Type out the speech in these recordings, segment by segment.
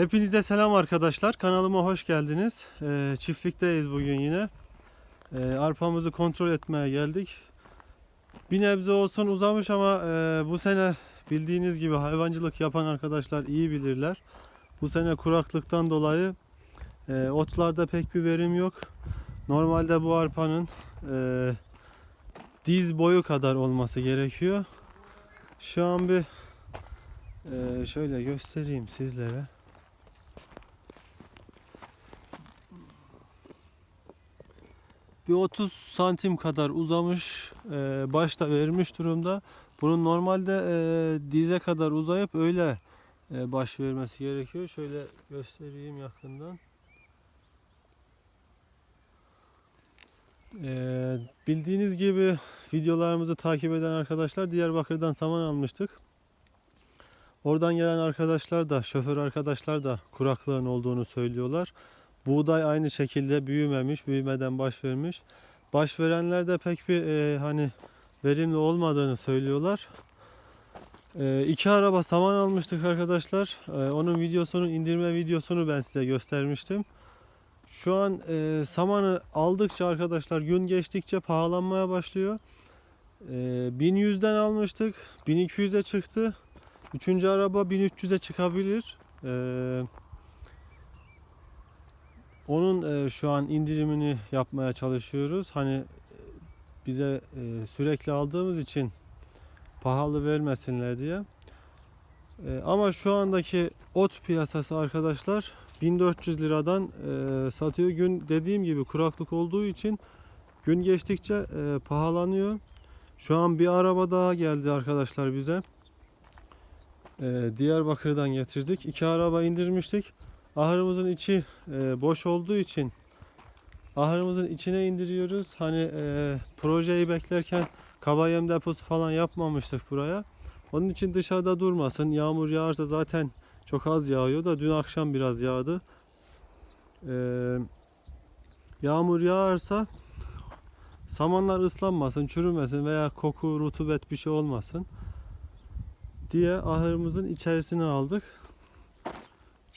Hepinize selam arkadaşlar. Kanalıma hoş geldiniz. Ee, çiftlikteyiz bugün yine. Ee, arpamızı kontrol etmeye geldik. Bir nebze olsun uzamış ama e, bu sene bildiğiniz gibi hayvancılık yapan arkadaşlar iyi bilirler. Bu sene kuraklıktan dolayı e, otlarda pek bir verim yok. Normalde bu arpanın e, diz boyu kadar olması gerekiyor. Şu an bir e, şöyle göstereyim sizlere. Bir 30 santim kadar uzamış e, başta vermiş durumda. Bunun normalde e, dize kadar uzayıp öyle e, baş vermesi gerekiyor. Şöyle göstereyim yakından. E, bildiğiniz gibi videolarımızı takip eden arkadaşlar Diyarbakır'dan saman almıştık. Oradan gelen arkadaşlar da, şoför arkadaşlar da kuraklığın olduğunu söylüyorlar. Buğday aynı şekilde büyümemiş, büyümeden baş vermiş. Baş verenler de pek bir e, hani verimli olmadığını söylüyorlar. E, iki araba saman almıştık arkadaşlar. E, onun videosunu, indirme videosunu ben size göstermiştim. Şu an e, samanı aldıkça arkadaşlar gün geçtikçe pahalanmaya başlıyor. E, 1100'den almıştık. 1200'e çıktı. Üçüncü araba 1300'e çıkabilir. Eee onun e, şu an indirimini yapmaya çalışıyoruz. Hani e, bize e, sürekli aldığımız için pahalı vermesinler diye. E, ama şu andaki ot piyasası arkadaşlar 1400 liradan e, satıyor. Gün dediğim gibi kuraklık olduğu için gün geçtikçe e, pahalanıyor. Şu an bir araba daha geldi arkadaşlar bize. E, Diyarbakır'dan getirdik. İki araba indirmiştik. Ahırımızın içi e, boş olduğu için ahırımızın içine indiriyoruz. Hani e, projeyi beklerken kaba yem deposu falan yapmamıştık buraya. Onun için dışarıda durmasın. Yağmur yağarsa zaten çok az yağıyor da dün akşam biraz yağdı. E, yağmur yağarsa samanlar ıslanmasın, çürümesin veya koku, rutubet bir şey olmasın diye ahırımızın içerisine aldık.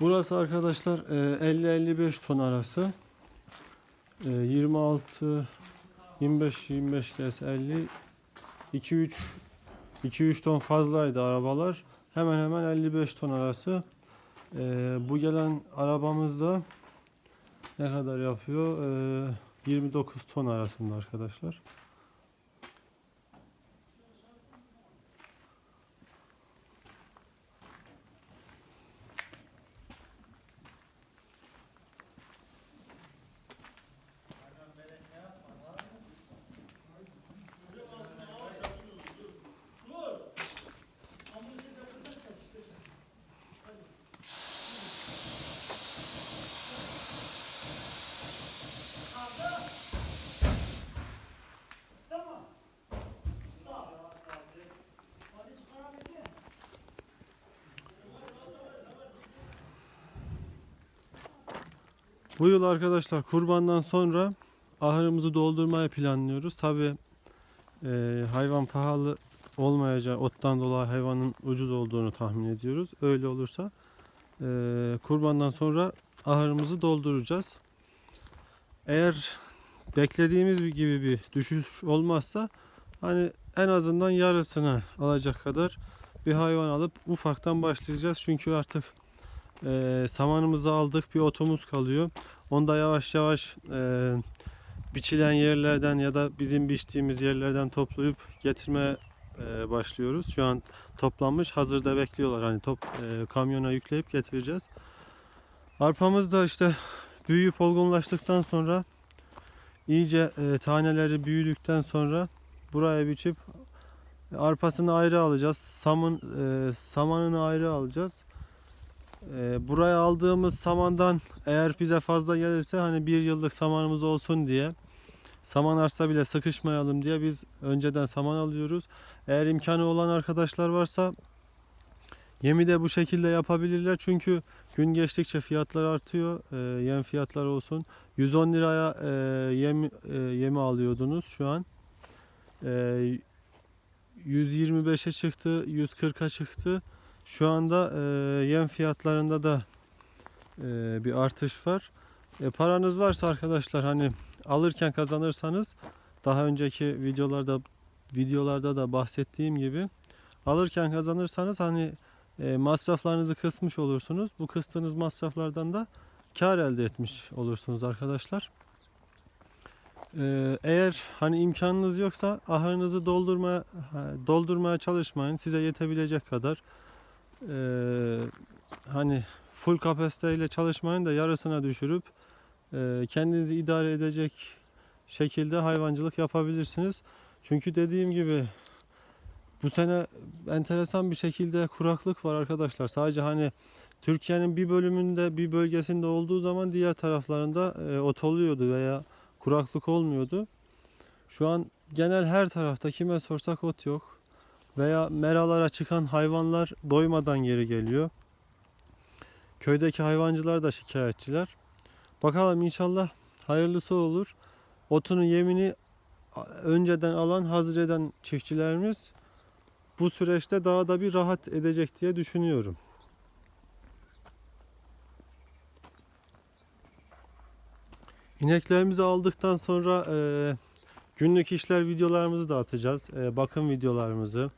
Burası arkadaşlar e, 50-55 ton arası. E, 26 25 25 gelse 50 2 3 2 3 ton fazlaydı arabalar. Hemen hemen 55 ton arası. E, bu gelen arabamızda ne kadar yapıyor? E, 29 ton arasında arkadaşlar. Bu yıl arkadaşlar kurbandan sonra ahırımızı doldurmayı planlıyoruz. Tabi hayvan pahalı olmayacağı ottan dolayı hayvanın ucuz olduğunu tahmin ediyoruz. Öyle olursa e, kurbandan sonra ahırımızı dolduracağız. Eğer beklediğimiz gibi bir düşüş olmazsa hani en azından yarısını alacak kadar bir hayvan alıp ufaktan başlayacağız. Çünkü artık e, samanımızı aldık bir otumuz kalıyor. Onu da yavaş yavaş e, biçilen yerlerden ya da bizim biçtiğimiz yerlerden toplayıp getirmeye e, başlıyoruz. Şu an toplanmış hazırda bekliyorlar. Hani top e, kamyona yükleyip getireceğiz. Arpamız da işte büyüyüp olgunlaştıktan sonra iyice e, taneleri büyüdükten sonra buraya biçip arpasını ayrı alacağız. Samın e, samanını ayrı alacağız. E, buraya aldığımız samandan eğer bize fazla gelirse hani bir yıllık samanımız olsun diye saman arsa bile sıkışmayalım diye biz önceden saman alıyoruz. Eğer imkanı olan arkadaşlar varsa yemi de bu şekilde yapabilirler. Çünkü gün geçtikçe fiyatlar artıyor. E, yem fiyatları olsun. 110 liraya e, yem e, yemi alıyordunuz şu an. E, 125'e çıktı, 140'a çıktı. Şu anda e, yem fiyatlarında da e, bir artış var. E, paranız varsa arkadaşlar hani alırken kazanırsanız daha önceki videolarda videolarda da bahsettiğim gibi alırken kazanırsanız hani e, masraflarınızı kısmış olursunuz. Bu kıstığınız masraflardan da kar elde etmiş olursunuz arkadaşlar. E, eğer hani imkanınız yoksa ahırınızı doldurmaya doldurmaya çalışmayın. Size yetebilecek kadar e, hani full kapasiteyle çalışmayın da yarısına düşürüp e, kendinizi idare edecek şekilde hayvancılık yapabilirsiniz. Çünkü dediğim gibi bu sene enteresan bir şekilde kuraklık var arkadaşlar. Sadece hani Türkiye'nin bir bölümünde bir bölgesinde olduğu zaman diğer taraflarında e, ot oluyordu veya kuraklık olmuyordu. Şu an genel her tarafta kime sorsak ot yok. Veya meralara çıkan hayvanlar doymadan geri geliyor. Köydeki hayvancılar da şikayetçiler. Bakalım inşallah hayırlısı olur. Otunu yemini önceden alan hazır eden çiftçilerimiz bu süreçte daha da bir rahat edecek diye düşünüyorum. İneklerimizi aldıktan sonra e, günlük işler videolarımızı da atacağız. E, bakım videolarımızı.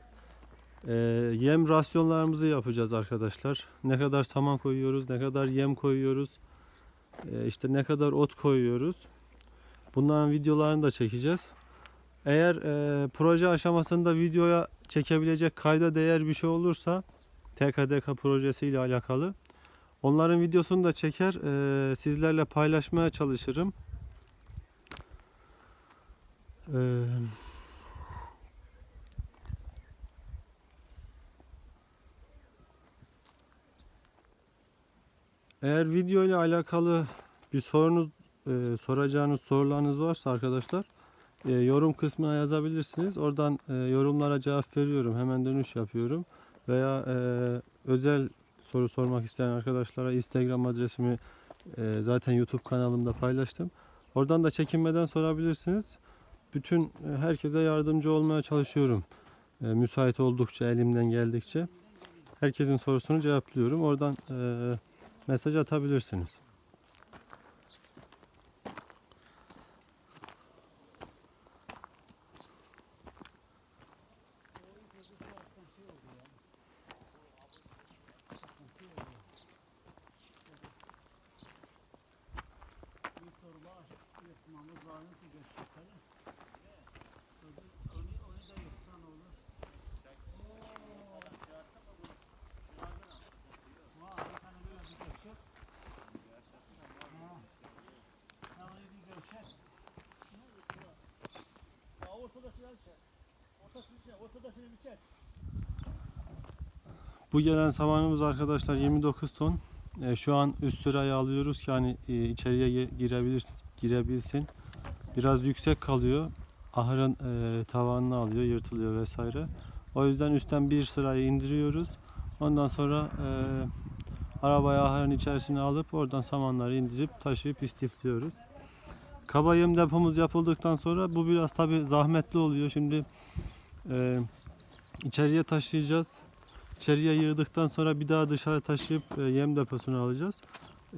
E, yem rasyonlarımızı yapacağız arkadaşlar. Ne kadar saman koyuyoruz, ne kadar yem koyuyoruz. E, işte ne kadar ot koyuyoruz. Bunların videolarını da çekeceğiz. Eğer e, proje aşamasında videoya çekebilecek kayda değer bir şey olursa TKDK projesi ile alakalı onların videosunu da çeker e, sizlerle paylaşmaya çalışırım. E, eğer video ile alakalı bir sorunuz e, soracağınız sorularınız varsa arkadaşlar e, yorum kısmına yazabilirsiniz. Oradan e, yorumlara cevap veriyorum. Hemen dönüş yapıyorum. Veya e, özel soru sormak isteyen arkadaşlara Instagram adresimi e, zaten YouTube kanalımda paylaştım. Oradan da çekinmeden sorabilirsiniz. Bütün e, herkese yardımcı olmaya çalışıyorum. E, müsait oldukça, elimden geldikçe. Herkesin sorusunu cevaplıyorum. Oradan e, mesaj atabilirsiniz. Bu gelen samanımız arkadaşlar 29 ton. E, şu an üst sırayı alıyoruz ki hani e, içeriye girebilir girebilsin. Biraz yüksek kalıyor. Ahırın e, tavanını alıyor, yırtılıyor vesaire. O yüzden üstten bir sırayı indiriyoruz. Ondan sonra e, arabaya ahırın içerisine alıp oradan samanları indirip taşıyıp istifliyoruz. Kaba yem depomuz yapıldıktan sonra bu biraz tabi zahmetli oluyor. Şimdi e, içeriye taşıyacağız. İçeriye yığdıktan sonra bir daha dışarı taşıyıp e, yem deposuna alacağız.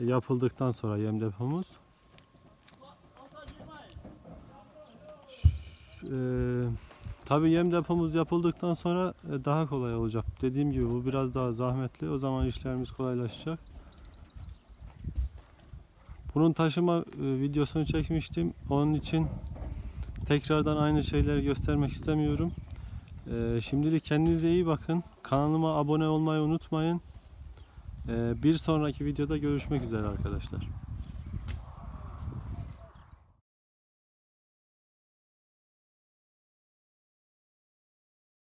E, yapıldıktan sonra yem depomuz. E, Tabii yem depomuz yapıldıktan sonra e, daha kolay olacak. Dediğim gibi bu biraz daha zahmetli. O zaman işlerimiz kolaylaşacak. Bunun taşıma e, videosunu çekmiştim. Onun için tekrardan aynı şeyleri göstermek istemiyorum. E, Şimdilik kendinize iyi bakın. Kanalıma abone olmayı unutmayın. E, Bir sonraki videoda görüşmek üzere arkadaşlar.